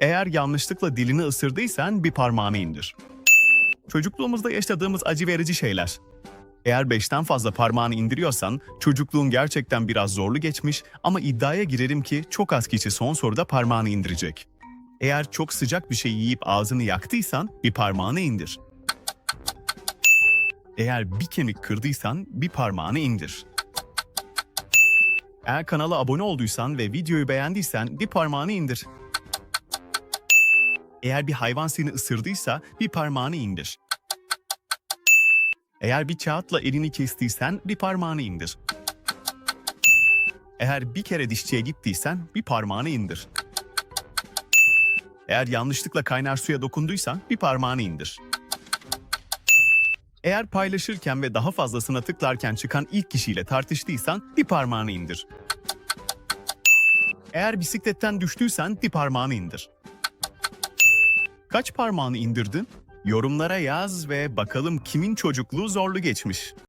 Eğer yanlışlıkla dilini ısırdıysan bir parmağını indir. Çocukluğumuzda yaşadığımız acı verici şeyler. Eğer beşten fazla parmağını indiriyorsan çocukluğun gerçekten biraz zorlu geçmiş ama iddiaya girerim ki çok az kişi son soruda parmağını indirecek. Eğer çok sıcak bir şey yiyip ağzını yaktıysan bir parmağını indir. Eğer bir kemik kırdıysan bir parmağını indir. Eğer kanala abone olduysan ve videoyu beğendiysen bir parmağını indir. Eğer bir hayvan seni ısırdıysa bir parmağını indir. Eğer bir kağıtla elini kestiysen bir parmağını indir. Eğer bir kere dişçiye gittiysen bir parmağını indir. Eğer yanlışlıkla kaynar suya dokunduysan bir parmağını indir. Eğer paylaşırken ve daha fazlasına tıklarken çıkan ilk kişiyle tartıştıysan bir parmağını indir. Eğer bisikletten düştüysen bir parmağını indir. Kaç parmağını indirdin? Yorumlara yaz ve bakalım kimin çocukluğu zorlu geçmiş.